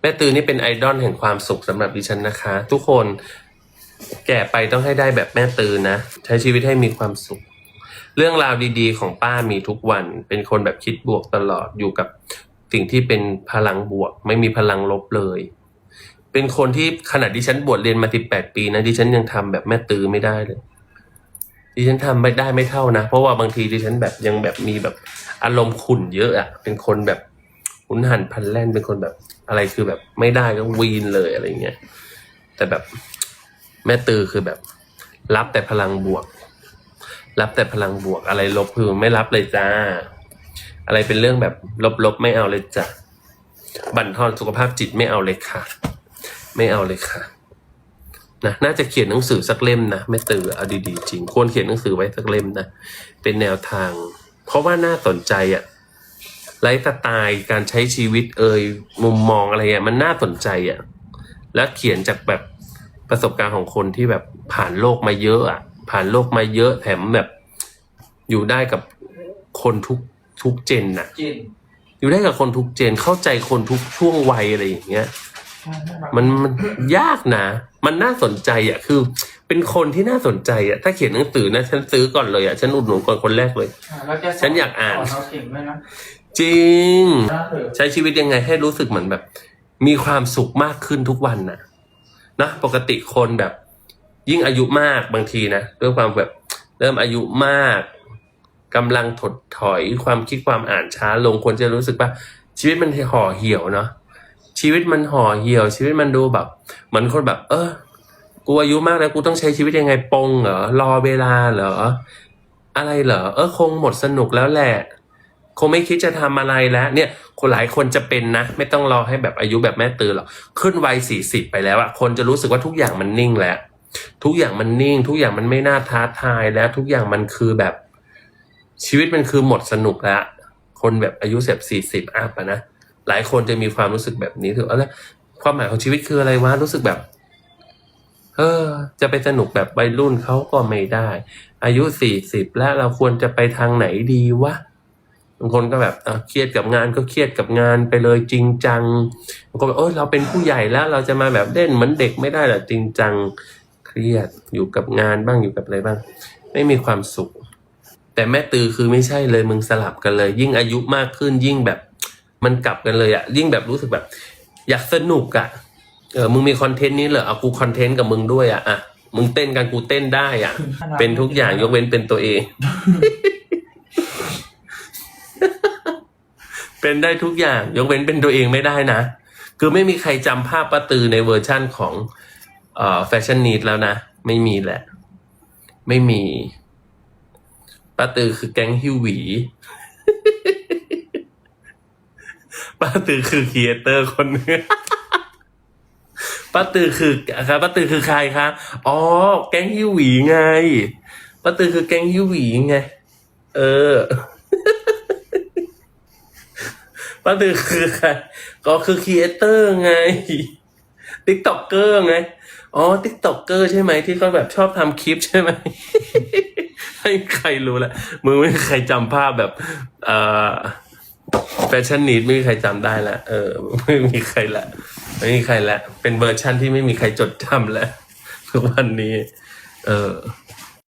แม่ตือนี่เป็นไอดอลแห่งความสุขสำหรับดิฉันนะคะ ทุกคนแก่ไปต้องให้ได้แบบแม่ตือนะ ใช้ชีวิตให้มีความสุข เรื่องราวดีๆ ของป้ามีทุกวัน เป็นคนแบบคิดบวกตลอดอยู่กับสิ่งที่เป็นพลังบวก ไม่มีพลังลบเลย เป็นคนที่ขนาดดิฉันบวชเรียนมาสิบแปดปีนะดิฉันยังทำแบบแม่ตือไม่ได้เลยดิฉันทำไม่ได้ไม่เท่านะ เพราะว่าบางทีดิฉันแบบยังแบบมีแบบอารมณ์ขุ่นเยอะอะเป็นคนแบบ หุนหันพันแล่นเป็นคนแบบ อะไรคือแบบไม่ได้ก็วีนเลยอะไรเงี้ยแต่แบบแม่ตือคือแบบ รับแต่พลังบวก รับแต่พลังบวก อะไรลบคือไม่รับเลยจ้า อะไรเป็นเรื่องแบบลบๆไม่เอาเลยจ้ะบั่นทอนสุขภาพจิตไม่เอาเลยค่ะ ไม่เอาเลยค่ะนะน่าจะเขียนหนังสือสักเล่มนะไม่ตื่นเอาดีๆจริง ควรเขียนหนังสือไว้สักเล่มนะเป็นแนวทาง เพราะว่าน่าสนใจอะ ไลฟ์สไตล์การใช้ชีวิตเอ่ยมุมมองอะไรอะมันน่าสนใจอะแล้วเขียนจากแบบประสบการณ์ของคนที่แบบผ่านโลกมาเยอะอะผ่านโลกมาเยอะแถมแบบ อยู่ได้กับคนทุกทุกเจนน่ะจินอยู่ได้กับคนทุกเจนเข้าใจคนทุกช่วงวัยอะไรอย่างเงี้ยมันมันยากนะ มันน่าสนใจอะ คือ เป็นคนที่น่าสนใจอะ ถ้าเขียนหนังสือนะ ฉันซื้อก่อนเลยอะ ฉันอุดหนุนก่อนคนแรกเลยแล้วแกสฉันอยากอ่านสเราเก่งด้วยนะ จริงน่าเถอะใช้ชีวิตยังไงให้รู้สึกเหมือนแบบ มีความสุขมากขึ้นทุกวันน่ะนะปกติคนแบบ ยิ่งอายุมากบางทีนะด้วยความแบบเริ่มอายุมากกำลังถดถอยความคิดความอ่านช้าลงคนจะรู้สึกว่า ชีวิตมันห่อเหี่ยวเนาะชีวิตมันห่อเหี่ยว ชีวิตมันดูแบบเหมือนคนแบบ เออกูอายุมากแล้วกูต้องใช้ชีวิตยังไงปงเหรอรอเวลาเหรอ อะไรเหรอ เออคงหมดสนุกแล้วแหละ คงไม่คิดจะทำอะไรแล้ว เนี่ย คนหลายคนจะเป็นนะ ไม่ต้องรอให้แบบอายุแบบแม่ตือหรอกขึ้นวัยสี่สิบไปแล้วอะคนจะรู้สึกว่าทุกอย่างมันนิ่งแล้ว ทุกอย่างมันนิ่ง ทุกอย่างมันไม่น่าท้าทายแล้ว ทุกอย่างมันคือแบบ ชีวิตมันคือหมดสนุกแล้วคนแบบอายุเสบสี่สิบอัพอะนะหลายคนจะมีความรู้สึกแบบนี้ถือว่าแล้วความหมายของชีวิตคืออะไรวะรู้สึกแบบ เออ จะไปสนุกแบบวัยรุ่นเขาก็ไม่ได้ อายุสี่สิบแล้วเราควรจะไปทางไหนดีวะ บางคนก็แบบอะเครียดกับงานก็เครียดกับงานไปเลยจริงจังบางคนแบบเออเราเป็นผู้ใหญ่แล้วเราจะมาแบบเล่นเหมือนเด็กไม่ได้หรอจริงจังเครียดอยู่กับงานบ้างอยู่กับอะไรบ้าง ไม่มีความสุข แต่แม่ตือคือไม่ใช่เลยมึงสลับกันเลย ยิ่งอายุมากขึ้นยิ่งแบบมันกลับกันเลยอะยิ่งแบบรู้สึกแบบ อยากสนุกอะเออมึงมีคอนเทนต์นี้เหรอเอากูคอนเทนต์กับมึงด้วยอะอะมึงเต้นกันกูเต้นได้อะเป็นทุกอย่างยกเว้นเป็นตัวเอง เป็นได้ทุกอย่างยกเว้นเป็นตัวเองไม่ได้นะ คือไม่มีใครจำภาพป้าตือในเวอร์ชั่นของเอ่อแฟชั่นนีดแล้วนะ ไม่มีแหละ ไม่มีป้าตือคือแก๊งฮิวหวีป้าตือคือครีเอเตอร์คนนึงป้าตือคือครับป้าตือคือใครคะอ๋อ แก๊งฮิวหวีไงป้าตือคือแก๊งฮิวหวีไง เออ ป้าตือคือใครก็คือครีเอเตอร์ไงติ๊กต็อกเกอร์ไงอ๋อติ๊กต็อกเกอร์ใช่ไหมที่เขาแบบชอบทำคลิปใช่ไหมให้ใครรู้แหละมึงไม่มีใครจำภาพแบบเอ่อแฟชั่นนีดไม่มีใครจำได้ละเออ ไม่มีใครละไม่มีใครละเป็นเวอร์ชั่นที่ไม่มีใครจดจำแล้วทุกวันนี้ เออ